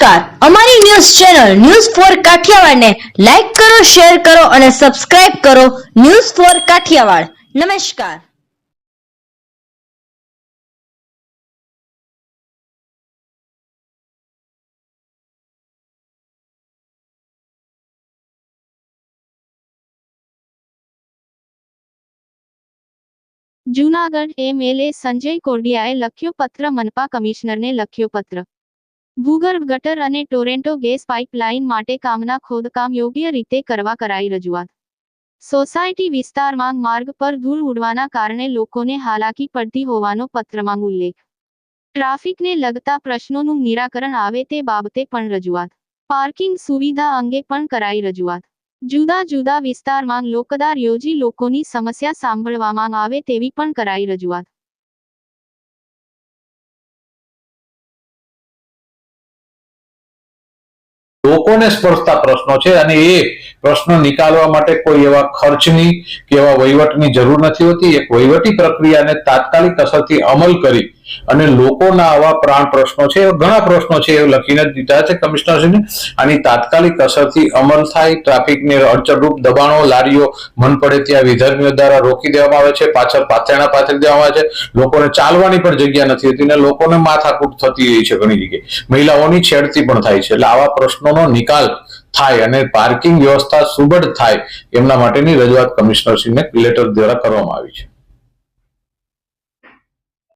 નમસ્કાર. અમારી news channel news four કાઠિયાવાડને લાઈક કરો, શેર કરો અને સબસ્ક્રાઇબ કરો ન્યૂઝ ફોર કાઠિયાવાડ. નમસ્કાર. જૂનાગઢ એમએલએ સંજય કોરડિયાએ લખ્યો પત્ર, મનપા કમિશનરને લખ્યો પત્ર. ભૂગર્ભ ગટર અને ટોરેન્ટો ગેસ પાઇપલાઇન માટે કામના ખોદકામ યોગ્ય રીતે કરવા કરાઈ રજૂઆત. સોસાયટી વિસ્તારમાં માર્ગ પર ધૂળ ઉડવાના કારણે લોકોને હાલાકી પડતી હોવાનો પત્રમાં ઉલ્લેખ. ટ્રાફિકને લગતા પ્રશ્નોનું નિરાકરણ આવે તે બાબતે પણ રજૂઆત. પાર્કિંગ સુવિધા અંગે પણ કરાઈ રજૂઆત. જુદા જુદા વિસ્તારમાં લોકદાર યોજી લોકોની સમસ્યા સાંભળવામાં આવે તેવી પણ કરાઈ રજૂઆત. લોકોને સ્પર્શતા પ્રશ્નો છે અને એ પ્રશ્નો નિકાલવા માટે કોઈ એવા ખર્ચની કે એવા વહીવટની જરૂર નથી હોતી. એક વહીવટી પ્રક્રિયાને તાત્કાલિક અસરથી અમલ કરી અને લોકોના આવા પ્રાણ પ્રશ્નો છે ઘણા પ્રશ્નો છે, એ લખીને દીધા છે કમિશનરશ્રીને. આની તાત્કાલિક અસરથી અમલ થાય, ટ્રાફિકને અડચણરૂપ દબાણો, લારીઓ મન પડે ત્યાં વિધર્મીઓ દ્વારા રોકી દેવામાં આવે છે, પાછળ પાથરણા પાથરી દેવામાં આવે છે. લોકોને ચાલવાની પણ જગ્યા નથી હોતી અને લોકોને માથાકૂટ થતી હોય છે ઘણી જગ્યાએ. મહિલાઓની છેડતી પણ થાય છે. એટલે આવા પ્રશ્નોનો નિકાલ થાય અને પાર્કિંગ વ્યવસ્થા સુબળ થાય, એમના માટેની રજૂઆત કમિશનરશ્રીને લેટર દ્વારા કરવામાં આવી છે.